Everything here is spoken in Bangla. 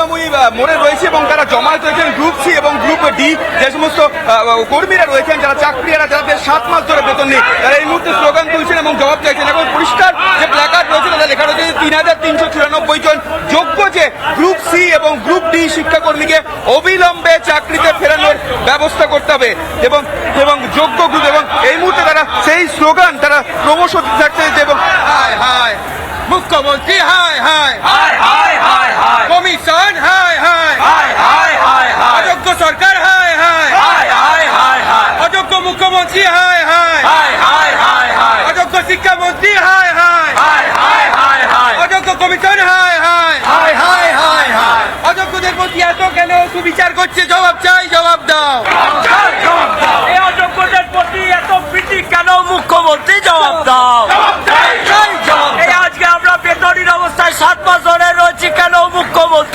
করুণাময়ী আহ, মোড়ে রয়েছে এবং তারা জমায়েত হয়েছেন গ্রুপ সি এবং গ্রুপ ডি যে সমস্ত কর্মীরা রয়েছেন যারা চাকরিয়ারা যাদের সাত মাস ধরে বেতন নেই তারা এই মুহূর্তে স্লোগান তুলছেন এবং জবাব চাইছেন। এবং পরিষ্কার যে প্ল্যাকার্ড রয়েছে তাদের লেখা রয়েছে তিন হাজার তিনশো চুরানব্বই জন যোগ্য যে গ্রুপ সি এবং গ্রুপ ডি শিক্ষাকর্মীকে অবিলম্বে চাকরিতে ফেরানোর ব্যবস্থা করতে হবে। এবং এবং যোগ্য গ্রুপ এবং এই মুহূর্তে তারা সেই স্লোগান তারা ক্রমশ থাকছে এবং হায় হায় মুখ্যমন্ত্রী হায় হায়। হায় হায়। মুখ্যমন্ত্রী হায় হায় অযোগ্য শিক্ষামন্ত্রী হায় হায় অযোগ্য কমিশন হায় হায় অযোগ্যদের প্রতি এত কেন সুবিচার করছে? জবাব চাই জবাব দাও। এই অযোগ্যদের প্রতি এত প্রীতি কেন মুখ্যমন্ত্রী? জবাব দাও। এই আজকে আমরা বেতনের অবস্থায় সাত মাস ধরে রয়েছি কেন মুখ্যমন্ত্রী? জবাব দাও